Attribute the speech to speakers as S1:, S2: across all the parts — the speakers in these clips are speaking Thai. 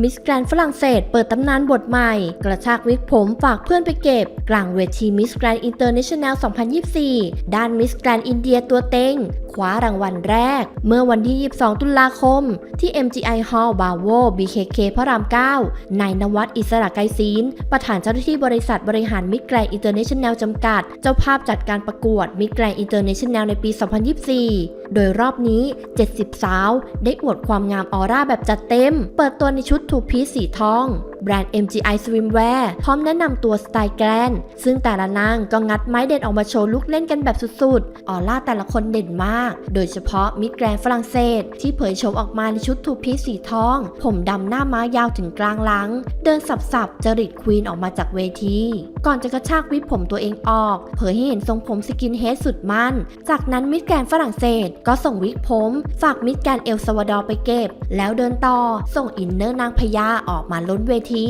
S1: มิสแกรนฝรั่งเศสเปิดตำนานบทใหม่ กระชากวิกผมฝากเพื่อนไปเก็บ กลางเวทีมิสแกรนอินเตอร์เนชั่นแนล 2024 ด้านมิสแกรนอินเดียตัวเต็งคว้ารางวัลแรก เมื่อวันที่ 22 ตุลาคม ที่ MGI Hall Bravo BKK พระราม 9 นายนวัดอิสระไกรศีลประธานเจ้าหน้าที่บริษัทบริหารมิสแกรนอินเตอร์เนชั่นแนลจำกัด เจ้าภาพจัดการประกวดมิสแกรนอินเตอร์เนชั่นแนลในปี 2024 โดยรอบนี้ 70 สาว ได้อวดความงามออร่าแบบจัดเต็ม เปิดตัวในชุดทูพีสีทอง แบรนด์ MGI Swimwear พร้อมแนะนำตัวสไตล์แกรนซึ่งแต่ละนางก็งัดไม้เด็ดออกมาโชว์ลุกเล่นกันแบบสุดๆ ออร่าแต่ละคนเด่นมาก โดยเฉพาะมิสแกรนฝรั่งเศส ที่เผยโฉมออกมาในชุดทูพีสีทอง ผมดำหน้าม้ายาวถึงกลางหลัง เดินสับๆจริตควีนออกมาจากเวที ก่อนจะกระชากวิกผมตัวเองออก เผยให้เห็นทรงผมสกินเฮดสุดมั่น จากนั้นมิสแกรนฝรั่งเศสก็ส่งวิกผม ฝากมิสแกรนเอลซาวาดอร์ไปเก็บ แล้วเดินต่อ ส่งอินเนอร์นางพญาออกมาล้นเวที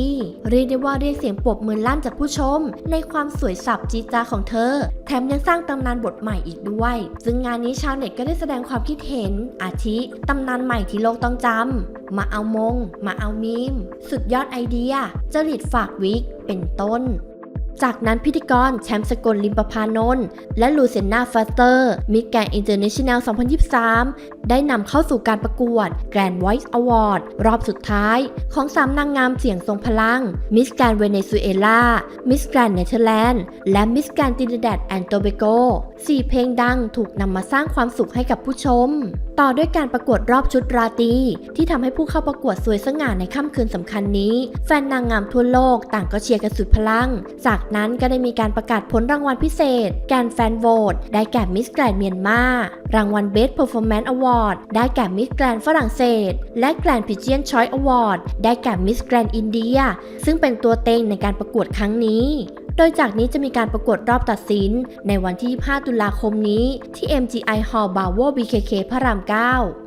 S1: เรียกได้ว่าเรียกเสียงปรบมือลั่นจากผู้ชม ในความสวยสับจีจาของเธอ แถมยังสร้างตำนานบทใหม่อีกด้วย ซึ่งงานนี้ชาวเน็ตก็ได้แสดงความคิดเห็น อาทิตำนานใหม่ที่โลกต้องจำมาเอามง มาเอามีม สุดยอดไอเดียจริตฝากวิกเป็นต้น จากนั้นพิธีกรแชมป์สกลลิมประพานนท์และลูเซน่าฟาสเตอร์มิแกรนอินเตอร์เนชั่นแนล 2023ได้นำเข้าสู่การประกวด Grand Voice Award รอบสุดท้ายของสามนางงามเสียงทรงพลังมิสแกรนเวเนซุเอลามิสแกรนเนเธอร์แลนด์และมิสแกรนตินแดดแอนโตเบโกสี่เพลงดังถูกนำมาสร้างความสุขให้กับผู้ชม ต่อด้วยการประกวดรอบชุดราตรีที่ทำให้ผู้เข้าประกวดสวยสง่าในค่ำคืนสำคัญนี้ แฟนนางงามทั่วโลกต่างก็เชียร์กันสุดพลัง จากนั้นก็ได้มีการประกาศผลรางวัลพิเศษ การแฟนโหวตได้แก่มิสแกรนเมียนมารางวัล Best Performance Award ได้แก่มิสแกรนฝรั่งเศส และแกรนพิเจียนชอยอวอร์ดได้แก่มิสแกรนอินเดีย ซึ่งเป็นตัวเต็งในการประกวดครั้งนี้โดยจากนี้จะมีการประกวดรอบตัดสิน ในวันที่ 5 ตุลาคมนี้ ที่ MGI Hall Bravo BKK พระราม 9